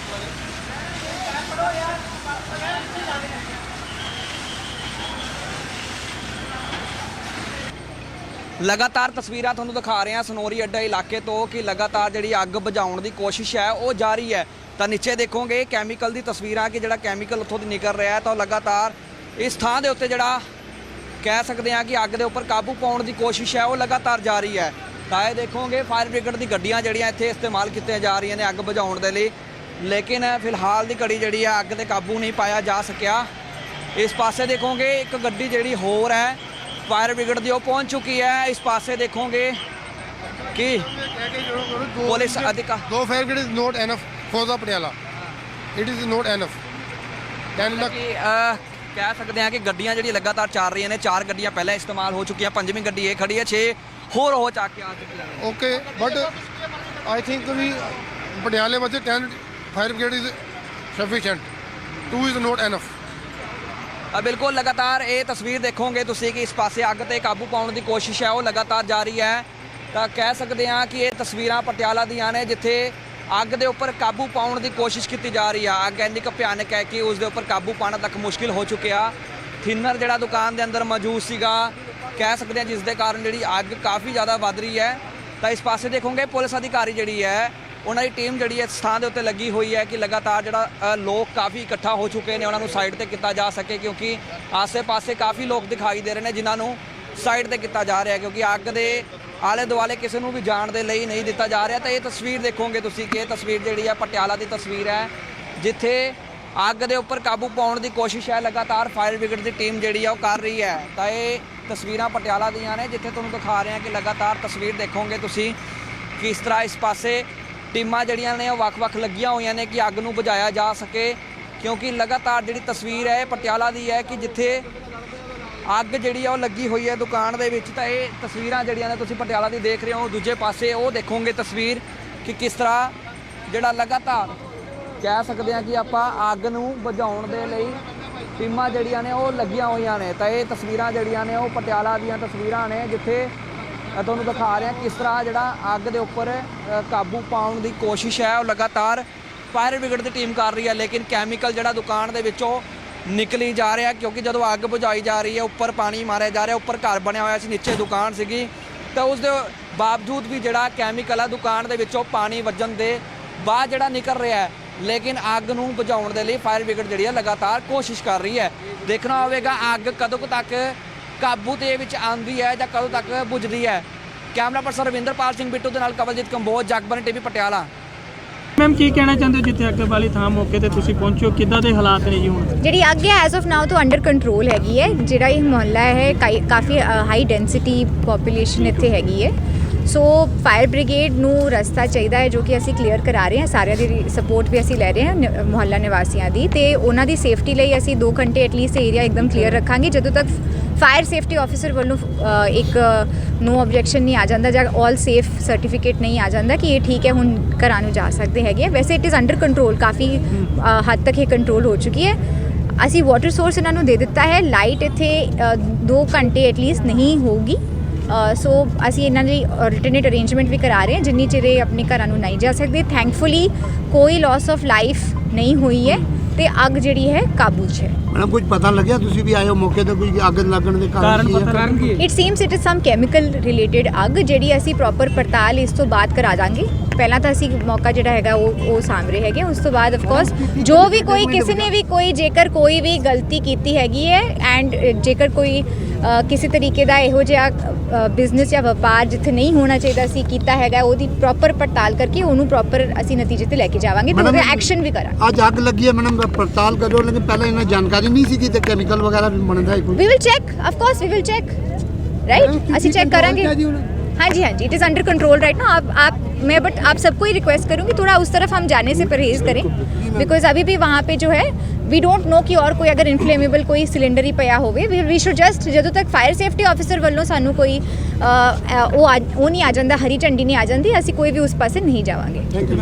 [SPEAKER 3] ਲਗਾਤਾਰ ਤਸਵੀਰਾਂ ਤੁਹਾਨੂੰ ਦਿਖਾ ਰਹੇ ਹਾਂ ਸਨੋਰੀ ਅੱਡਾ ਇਲਾਕੇ ਤੋਂ ਕਿ ਲਗਾਤਾਰ ਜਿਹੜੀ ਅੱਗ ਬੁਝਾਉਣ ਦੀ ਕੋਸ਼ਿਸ਼ ਹੈ, ਉਹ ਜਾਰੀ ਹੈ। ਤਾਂ ਨੀਚੇ ਦੇਖੋਗੇ ਕੈਮੀਕਲ ਦੀ ਤਸਵੀਰਾਂ ਕਿ ਜਿਹੜਾ ਕੈਮੀਕਲ ਉੱਥੋਂ ਦੀ ਨਿਕਲ ਰਿਹਾ ਹੈ, ਤਾਂ ਉਹ ਲਗਾਤਾਰ ਇਸ ਥਾਂ ਦੇ ਉੱਤੇ ਜਿਹੜਾ ਕਹਿ ਸਕਦੇ ਹਾਂ ਕਿ ਅੱਗ ਦੇ ਉੱਪਰ ਕਾਬੂ ਪਾਉਣ ਦੀ ਕੋਸ਼ਿਸ਼ ਹੈ, ਉਹ ਲਗਾਤਾਰ ਜਾਰੀ ਹੈ। ਤਾਂ ਇਹ ਦੇਖੋਗੇ ਫਾਇਰ ਬ੍ਰਿਗੇਡ ਦੀ ਗੱਡੀਆਂ ਜਿਹੜੀਆਂ ਇੱਥੇ ਇਸਤੇਮਾਲ ਕੀਤੀਆਂ ਜਾ ਰਹੀਆਂ ਨੇ ਅੱਗ ਬੁਝਾਉਣ ਦੇ ਲਈ। ਲੇਕਿਨ ਫਿਲਹਾਲ ਦੀ ਘੜੀ ਜਿਹੜੀ ਹੈ, ਅੱਗ ਤੇ ਕਾਬੂ ਨਹੀਂ ਪਾਇਆ ਜਾ ਸਕਿਆ। ਇਸ ਪਾਸੇ ਦੇਖੋਗੇ ਇੱਕ ਗੱਡੀ ਜਿਹੜੀ ਹੋਰ ਹੈ ਫਾਇਰ ਬ੍ਰਿਗੇਡ ਦੀ ਉਹ ਪਹੁੰਚ ਚੁੱਕੀ ਹੈ। ਇਸ ਪਾਸੇ ਦੇਖੋਗੇ ਕਿ ਪੁਲਿਸ ਅਧਿਕਾ
[SPEAKER 6] ਦੋ fire grade is not enough for the Patiala it is not enough 10
[SPEAKER 3] lakh ਕਹਿ ਸਕਦੇ ਹਾਂ ਕਿ ਗੱਡੀਆਂ ਜਿਹੜੀਆਂ ਲਗਾਤਾਰ ਚੱਲ ਰਹੀਆਂ ਨੇ ਚਾਰ ਗੱਡੀਆਂ ਪਹਿਲਾਂ ਇਸਤੇਮਾਲ ਹੋ ਚੁੱਕੀਆਂ ਪੰਜਵੀਂ ਗੱਡੀ ਇਹ ਖੜੀ ਹੈ 6 ਹੋਰ ਹੋ ਚੱਕ ਕੇ ਆ ਚੁੱਕੀਆਂ ਨੇ।
[SPEAKER 6] Okay but I think we ਪਟਿਆਲੇ ਵਿੱਚ 10 fire grade is sufficient 2 is not enough
[SPEAKER 3] ਆ ਬਿਲਕੁਲ ਲਗਾਤਾਰ ਇਹ ਤਸਵੀਰ ਦੇਖੋਗੇ ਤੁਸੀਂ ਕਿ ਇਸ ਪਾਸੇ ਅੱਗ ਤੇ ਕਾਬੂ ਪਾਉਣ ਦੀ ਕੋਸ਼ਿਸ਼ ਹੈ, ਉਹ ਲਗਾਤਾਰ ਜਾਰੀ ਹੈ। ਤਾਂ ਕਹਿ ਸਕਦੇ ਹਾਂ ਕਿ ਇਹ ਤਸਵੀਰਾਂ ਪਟਿਆਲਾ ਦੀਆਂ ਨੇ, ਜਿੱਥੇ ਅੱਗ ਦੇ ਉੱਪਰ ਕਾਬੂ ਪਾਉਣ ਦੀ ਕੋਸ਼ਿਸ਼ ਕੀਤੀ ਜਾ ਰਹੀ ਆ। ਅੱਗ ਇੰਨੀ ਕੁ ਭਿਆਨਕ ਹੈ ਕਿ ਉਸ ਦੇ ਉੱਪਰ ਕਾਬੂ ਪਾਉਣਾ ਤੱਕ ਮੁਸ਼ਕਿਲ ਹੋ ਚੁੱਕਿਆ। ਥਿਨਰ ਜਿਹੜਾ ਦੁਕਾਨ ਦੇ ਅੰਦਰ ਮੌਜੂਦ ਸੀਗਾ, ਕਹਿ ਸਕਦੇ ਹਾਂ ਜਿਸ ਦੇ ਕਾਰਨ ਜਿਹੜੀ ਅੱਗ ਕਾਫੀ ਜ਼ਿਆਦਾ ਵੱਧ ਰਹੀ ਹੈ। ਤਾਂ ਇਸ ਪਾਸੇ ਦੇਖੋਗੇ ਪੁਲਿਸ ਅਧਿਕਾਰੀ ਜਿਹੜੀ ਹੈ ਉਹਨਾਂ ਦੀ ਟੀਮ ਜਿਹੜੀ ਹੈ ਇਸ ਥਾਂ ਦੇ ਉੱਤੇ ਲੱਗੀ ਹੋਈ ਹੈ ਕਿ ਲਗਾਤਾਰ ਜਿਹੜਾ ਲੋਕ ਕਾਫੀ ਇਕੱਠਾ ਹੋ ਚੁੱਕੇ ਨੇ, ਉਹਨਾਂ ਨੂੰ ਸਾਈਡ ਤੇ ਕੀਤਾ ਜਾ ਸਕੇ, ਕਿਉਂਕਿ ਆਸੇ-ਪਾਸੇ ਕਾਫੀ ਲੋਕ ਦਿਖਾਈ ਦੇ ਰਹੇ ਨੇ, ਜਿਨ੍ਹਾਂ ਨੂੰ ਸਾਈਡ ਤੇ ਕੀਤਾ ਜਾ ਰਿਹਾ ਕਿਉਂਕਿ ਅੱਗ ਦੇ ਆਲੇ ਦੁਆਲੇ ਕਿਸੇ ਨੂੰ ਵੀ ਜਾਣ ਦੇ ਲਈ ਨਹੀਂ ਦਿੱਤਾ ਜਾ ਰਿਹਾ। ਤਾਂ ਇਹ ਤਸਵੀਰ ਦੇਖੋਗੇ ਤੁਸੀਂ ਕਿ ਇਹ ਤਸਵੀਰ ਜਿਹੜੀ ਹੈ ਪਟਿਆਲਾ ਦੀ ਤਸਵੀਰ ਹੈ, ਜਿੱਥੇ ਅੱਗ ਦੇ ਉੱਪਰ ਕਾਬੂ ਪਾਉਣ ਦੀ ਕੋਸ਼ਿਸ਼ ਹੈ, ਲਗਾਤਾਰ ਫਾਇਰ ਬ੍ਰਿਗੇਡ ਦੀ ਟੀਮ ਜਿਹੜੀ ਆ ਉਹ ਕਰ ਰਹੀ ਹੈ। ਤਾਂ ਇਹ ਤਸਵੀਰਾਂ ਪਟਿਆਲਾ ਦੀਆਂ ਨੇ, ਜਿੱਥੇ ਤੁਹਾਨੂੰ ਦਿਖਾ ਰਹੇ ਹਾਂ ਕਿ ਲਗਾਤਾਰ ਤਸਵੀਰ ਦੇਖੋਗੇ ਤੁਸੀਂ ਕਿਸ ਤਰ੍ਹਾਂ ਇਸ ਪਾਸੇ ਟੀਮਾਂ ਜਿਹੜੀਆਂ ਨੇ ਉਹ ਵੱਖ-ਵੱਖ ਲੱਗੀਆਂ ਹੋਈਆਂ ਨੇ ਕਿ ਅੱਗ ਨੂੰ ਬੁਝਾਇਆ ਜਾ ਸਕੇ, ਕਿਉਂਕਿ ਲਗਾਤਾਰ ਜਿਹੜੀ ਤਸਵੀਰ ਹੈ, ਇਹ ਪਟਿਆਲਾ ਦੀ ਹੈ ਕਿ ਜਿੱਥੇ ਅੱਗ ਜਿਹੜੀ ਆ ਉਹ ਲੱਗੀ ਹੋਈ ਹੈ ਦੁਕਾਨ ਦੇ ਵਿੱਚ, ਤਾਂ ਇਹ ਤਸਵੀਰਾਂ ਜਿਹੜੀਆਂ ਨੇ ਤੁਸੀਂ ਪਟਿਆਲਾ ਦੀ ਦੇਖ ਰਹੇ ਹੋ, ਦੂਜੇ ਪਾਸੇ ਉਹ ਦੇਖੋਗੇ ਤਸਵੀਰ ਕਿ ਕਿਸ ਤਰ੍ਹਾਂ ਜਿਹੜਾ ਲਗਾਤਾਰ ਕਹਿ ਸਕਦੇ ਹਾਂ ਕਿ ਆਪਾਂ ਅੱਗ ਨੂੰ ਬੁਝਾਉਣ ਦੇ ਲਈ ਟੀਮਾਂ ਜਿਹੜੀਆਂ ਨੇ ਉਹ ਲੱਗੀਆਂ ਹੋਈਆਂ ਨੇ, ਤਾਂ ਇਹ ਤਸਵੀਰਾਂ ਜਿਹੜੀਆਂ ਨੇ ਉਹ ਪਟਿਆਲਾ ਦੀਆਂ ਤਸਵੀਰਾਂ ਨੇ, ਜਿੱਥੇ ਤੁਹਾਨੂੰ ਦਿਖਾ ਰਿਹਾ ਕਿਸ ਤਰ੍ਹਾਂ ਜਿਹੜਾ ਅੱਗ ਦੇ ਉੱਪਰ ਕਾਬੂ ਪਾਉਣ ਦੀ ਕੋਸ਼ਿਸ਼ ਹੈ। ਉਹ ਲਗਾਤਾਰ ਫਾਇਰ ਬ੍ਰਿਗੇਡ ਦੀ ਟੀਮ ਕਰ ਰਹੀ ਹੈ, ਲੇਕਿਨ ਕੈਮੀਕਲ ਜਿਹੜਾ ਦੁਕਾਨ ਦੇ ਵਿੱਚੋਂ ਨਿਕਲੀ ਜਾ ਰਿਹਾ ਕਿਉਂਕਿ ਜਦੋਂ ਅੱਗ ਬੁਝਾਈ ਜਾ ਰਹੀ ਹੈ, ਉੱਪਰ ਪਾਣੀ ਮਾਰਿਆ ਜਾ ਰਿਹਾ, ਉੱਪਰ ਘਰ ਬਣਿਆ ਹੋਇਆ ਸੀ, ਨੀਚੇ ਦੁਕਾਨ ਸੀਗੀ। ਤਾਂ ਉਸ ਦੇ ਬਾਵਜੂਦ ਵੀ ਜਿਹੜਾ ਕੈਮੀਕਲ ਆ, ਦੁਕਾਨ ਦੇ ਵਿੱਚੋਂ ਪਾਣੀ ਵੱਜਣ ਦੇ ਬਾਅਦ ਜਿਹੜਾ ਨਿਕਲ ਰਿਹਾ ਹੈ, ਲੇਕਿਨ ਅੱਗ ਨੂੰ ਬੁਝਾਉਣ ਦੇ ਲਈ ਫਾਇਰ ਬ੍ਰਿਗੇਡ ਜਿਹੜੀ ਹੈ, ਲਗਾਤਾਰ ਕੋਸ਼ਿਸ਼ ਕਰ ਰਹੀ ਹੈ। ਦੇਖਣਾ ਹੋਵੇਗਾ ਅੱਗ ਕਦੋਂ ਤੱਕ ਕਾਬੂ ਦੇ ਵਿੱਚ ਆਉਂਦੀ ਹੈ ਜਾਂ ਕਦੋਂ ਤੱਕ ਬੁਝਦੀ ਹੈ? ਕੈਮਰਾ ਪਰਸਨ ਰਵਿੰਦਰਪਾਲ ਸਿੰਘ ਬਿੱਟੂ ਦੇ ਨਾਲ ਕਵਲਜੀਤ ਕੰਬੋਜ ਜਗਬਨ ਟੀਵੀ ਪਟਿਆਲਾ।
[SPEAKER 8] ਮੈਮ ਕੀ ਕਹਿਣਾ ਚਾਹੁੰਦੇ ਹੋ ਜਿੱਥੇ ਅੱਗ ਵਾਲੀ ਥਾਂ ਮੌਕੇ ਤੇ ਤੁਸੀਂ ਪਹੁੰਚੋ ਕਿੱਦਾਂ ਦੇ ਹਾਲਾਤ ਨੇ ਜੀ ਹੁਣ?
[SPEAKER 4] ਜਿਹੜੀ ਅੱਗ ਹੈ ਐਜ਼ ਆਫ ਨਾਓ ਤੋਂ ਅੰਡਰ ਕੰਟਰੋਲ ਹੈਗੀ ਹੈ। ਜਿਹੜਾ ਇਹ ਮੁਹੱਲਾ ਹੈ ਕਾਫੀ ਹਾਈ ਡੈਂਸਿਟੀ ਪੋਪੂਲੇਸ਼ਨ ਇੱਥੇ ਹੈਗੀ ਹੈ। ਸੋ ਫਾਇਰ ਬ੍ਰਿਗੇਡ ਨੂੰ ਰਸਤਾ ਚਾਹੀਦਾ ਹੈ ਜੋ ਕਿ ਅਸੀਂ ਕਲੀਅਰ ਕਰਾ ਰਹੇ ਹਾਂ। ਸਾਰਿਆਂ ਦੀ ਸਪੋਰਟ ਵੀ ਅਸੀਂ ਲੈ ਰਹੇ ਹਾਂ ਮੁਹੱਲਾ ਨਿਵਾਸੀਆਂ ਦੀ। ਤੇ ਉਹਨਾਂ ਦੀ ਸੇਫਟੀ ਲਈ ਅਸੀਂ 2 ਘੰਟੇ ਐਟਲੀਸਟ ਏਰੀਆ ਇੱਕਦਮ ਕਲੀਅਰ ਰੱਖਾਂਗੇ। ਜਦੋਂ ਤੱਕ ਫਾਇਰ ਸੇਫਟੀ ਆਫੀਸਰ ਵੱਲੋਂ ਇੱਕ ਨੋ ਆਬਜੈਕਸ਼ਨ ਨਹੀਂ ਆ ਜਾਂਦਾ ਜਾਂ ਆਲ ਸੇਫ ਸਰਟੀਫਿਕੇਟ ਨਹੀਂ ਆ ਜਾਂਦਾ ਕਿ ਇਹ ਠੀਕ ਹੈ, ਹੁਣ ਘਰਾਂ ਨੂੰ ਜਾ ਸਕਦੇ ਹੈਗੇ ਆ। ਵੈਸੇ ਇਟ ਇਜ਼ ਅੰਡਰ ਕੰਟਰੋਲ ਕਾਫੀ ਹੱਦ ਤੱਕ ਇਹ ਕੰਟਰੋਲ ਹੋ ਚੁੱਕੀ ਹੈ। ਅਸੀਂ ਵਾਟਰ ਸੋਰਸ ਇਹਨਾਂ ਨੂੰ ਦੇ ਦਿੱਤਾ ਹੈ ਲਾਈਟ ਇੱਥੇ 2 ਘੰਟੇ ਐਟਲੀਸਟ ਨਹੀਂ ਹੋਊਗੀ। ਸੋ ਅਸੀਂ ਇਹਨਾਂ ਲਈ ਰਿਟਰਨੇਟ ਅਰੇਂਜਮੈਂਟ ਵੀ ਕਰਾ ਰਹੇ ਹਾਂ, ਜਿੰਨੀ ਚਿਰ ਇਹ ਆਪਣੇ ਘਰਾਂ ਨੂੰ ਨਹੀਂ ਜਾ ਸਕਦੇ। ਥੈਂਕਫੁਲੀ ਕੋਈ ਲਾਸ ਆਫ ਲਾਈਫ ਨਹੀਂ ਹੋਈ ਹੈ ਤੇ ਅੱਗ ਜਿਹੜੀ ਹੈ ਕਾਬੂ 'ਚ ਹੈ।
[SPEAKER 9] ਮੈਡਮ ਕੁਝ ਪਤਾ ਲੱਗਿਆ ਤੁਸੀਂ ਵੀ ਆਏ ਹੋ ਮੌਕੇ ਤੇ ਕੋਈ ਅੱਗ ਲੱਗਣ ਦੇ ਕਾਰਨ ਕੀ ਹੈ?
[SPEAKER 8] ਪਤਾ ਕਾਰਨ ਕੀ ਹੈ?
[SPEAKER 4] It seems it is some chemical related ਅੱਗ ਜਿਹੜੀ ਅਸੀਂ ਪ੍ਰੋਪਰ ਪੜਤਾਲ ਇਸ ਤੋਂ ਬਾਅਦ ਕਰਾ ਦਾਂਗੇ। ਪਹਿਲਾਂ ਤਾਂ ਅਸੀਂ ਮੌਕਾ ਜਿਹੜਾ ਹੈਗਾ ਉਹ ਉਹ ਸਾਹਮਣੇ ਹੈਗੇ ਉਸ ਤੋਂ ਬਾਅਦ ਆਫ ਕੋਰਸ ਜੋ ਵੀ ਕੋਈ ਕਿਸੇ ਨੇ ਵੀ ਕੋਈ ਜੇਕਰ ਕੋਈ ਵੀ ਗਲਤੀ ਕੀਤੀ ਹੈਗੀ ਹੈ ਐਂਡ ਜੇਕਰ ਕੋਈ ਕਿਸੇ ਤਰੀਕੇ ਦਾ ਇਹੋ ਜਿਹਾ ਬਿਜ਼ਨਸ ਜਾਂ ਵਪਾਰ ਜਿੱਥੇ ਨਹੀਂ ਹੋਣਾ ਚਾਹੀਦਾ ਸੀ ਕੀਤਾ ਹੈਗਾ ਉਹਦੀ ਪ੍ਰੋਪਰ ਪੜਤਾਲ ਕਰਕੇ ਉਹਨੂੰ ਪ੍ਰੋਪਰ ਅਸੀਂ ਨਤੀਜੇ ਤੇ ਲੈ ਕੇ ਜਾਵਾਂਗੇ ਤੇ ਉਹਦਾ ਐਕਸ਼ਨ ਵੀ ਕਰਾਂਗੇ।
[SPEAKER 9] ਅੱਜ ਅੱਗ ਲੱਗੀ ਹੈ ਮੈਡਮ ਪੜਤਾਲ ਕਰੋ ਲੇਕਿਨ ਪਹਿਲਾਂ ਇਹਨਾਂ ਜਾਣਕਾਰੀ ਨਹੀਂ ਸੀ ਕਿ ਤੇ ਕੈਮੀਕਲ ਵਗੈਰਾ ਵੀ ਬਣਦਾ ਹੈ ਕੋਈ
[SPEAKER 4] we will check of course we will check right ਅਸੀਂ ਚੈੱਕ ਕਰਾਂਗੇ हाँ जी हाँ जी it is under control right ना आप आप मैं बट आप सबको ही रिक्वेस्ट करूंगी थोड़ा उस तरफ हम जाने से परहेज करें बिकॉज अभी भी वहाँ पे जो है वी डोंट नो कि और कोई अगर इनफ्लेमेबल कोई सिलेंडर ही ਪਿਆ ਹੋਵੇ ਵੀ ਸ਼ੁਡ ਜਸਟ ਜਦੋਂ ਤੱਕ ਫਾਇਰ ਸੇਫਟੀ ਆਫੀਸਰ ਵੱਲੋਂ ਸਾਨੂੰ ਕੋਈ ਅ, ਅ, ਉਹ ਆ- ਉਹ ਨਹੀਂ ਆ ਜਾਂਦਾ ਹਰੀ ਝੰਡੀ ਨਹੀਂ ਆ ਜਾਂਦੀ ਅਸੀਂ ਕੋਈ ਵੀ ਉਸ ਪਾਸੇ ਨਹੀਂ ਜਾਵਾਂਗੇ
[SPEAKER 8] ਥੈਂਕ ਯੂ